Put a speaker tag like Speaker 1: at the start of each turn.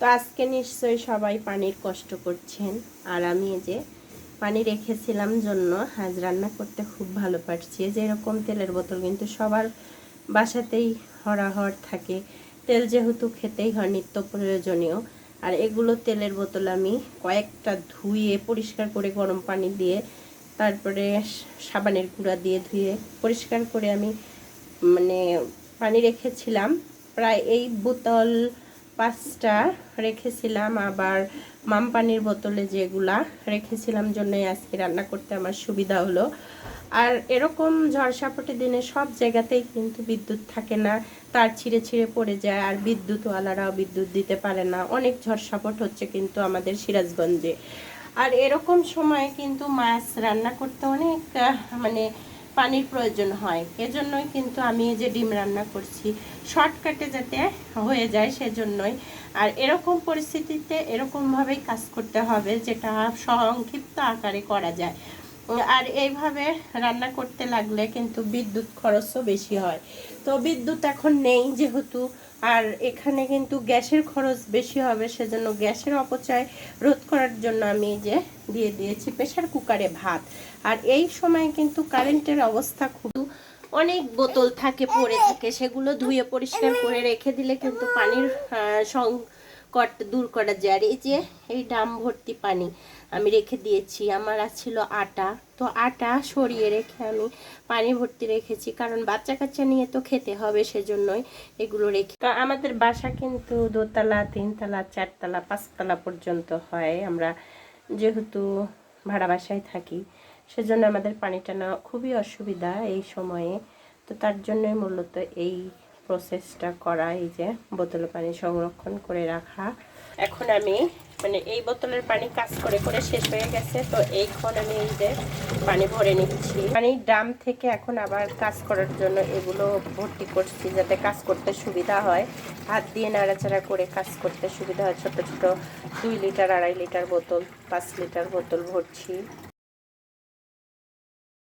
Speaker 1: তো আজকে নিশ্চয়ই সবাই পানির কষ্ট করছেন। আর আমি এই যে পানি রেখেছিলাম জন্য আজ রান্না করতে খুব ভালো পারছি। যে এরকম তেলের বোতল কিন্তু সবার বাসাতেই হরাহর থাকে। তেল যেহেতু খেতেই হয়, নিত্য প্রয়োজনীয়। আর এগুলো তেলের বোতল আমি কয়েকটা ধুয়ে পরিষ্কার করে গরম পানি দিয়ে, তারপরে সাবানের গুঁড়া দিয়ে ধুয়ে পরিষ্কার করে আমি মানে পানি রেখেছিলাম। প্রায় এই বোতল পাঁচটা রেখেছিলাম, আবার মাম পানির বোতলে যেগুলা রেখেছিলাম জন্যই আজকে রান্না করতে আমার সুবিধা হলো। আর এরকম ঝড়সাপটে দিনে সব জায়গাতেই কিন্তু বিদ্যুৎ থাকে না, তার ছিঁড়ে ছিঁড়ে পড়ে যায়, আর বিদ্যুৎওয়ালারাও বিদ্যুৎ দিতে পারে না। অনেক ঝড়সাপট হচ্ছে কিন্তু আমাদের সিরাজগঞ্জে। আর এরকম সময় কিন্তু মাছ রান্না করতে অনেক মানে পানির প্রয়োজন হয়। এজন্যই কিন্তু আমি এই যে ডিম রান্না করছি, শর্টকাটে যাতে হয়ে যায় সেজন্যই। আর এরকম পরিস্থিতিতে এরকমভাবেই কাজ করতে হবে, যেটা সংক্ষিপ্ত আকারে করা যায়। আর এইভাবে রান্না করতে লাগলে কিন্তু বিদ্যুৎ খরচও বেশি হয়। তো বিদ্যুৎ এখন নেই যেহেতু আর এখানে কিন্তু গ্যাসের খরচ বেশি হবে সেজন্য গ্যাসের অপচয় রোধ করার জন্য আমি যে দিয়ে দিয়েছি প্রেশার কুকারে ভাত। আর এই সময় কিন্তু কারেন্টের অবস্থা খুব অনেক বোতল থাকে পড়ে থাকে সেগুলো ধুয়ে পরিষ্কার করে রেখে দিলে কিন্তু পানির আহ, সংকট দূর করা যায়। আর এই যে, এই ডাম ভর্তি পানি আমি রেখে দিয়েছি। আমার ছিল আটা। তো আটা সরিয়ে রেখে আমি পানি ভর্তি রেখেছি। কারণ বাচ্চা কাচ্চা নিয়ে তো খেতে হবে সেজন্যই এগুলো রেখে। তো আমাদের বাসা কিন্তু দোতলা, তিনতলা, চারতলা, পাঁচতলা পর্যন্ত হয়। আমরা যেহেতু ভাড়া বাসায় থাকি, সেজন্য আমাদের পানি টানা খুবই অসুবিধা এই সময়ে। তো তার জন্যই মূলত এই প্রসেসটা করা, এই যে বোতলে পানি সংরক্ষণ করে রাখা। এখন আমি মানে এই বোতলের পানি কাজ করে করে শেষ হয়ে গেছে, তো এইখন আমি এই যে পানি ভরে নিচ্ছি। পানি ড্রাম থেকে এখন আবার কাজ করার জন্য এগুলো ভর্তি করছি যাতে কাজ করতে সুবিধা হয়। হাত দিয়ে নাড়াচাড়া করে কাজ করতে সুবিধা হয়। ছোট ছোট দুই লিটার, আড়াই লিটার বোতল, পাঁচ লিটার বোতল ভরছি।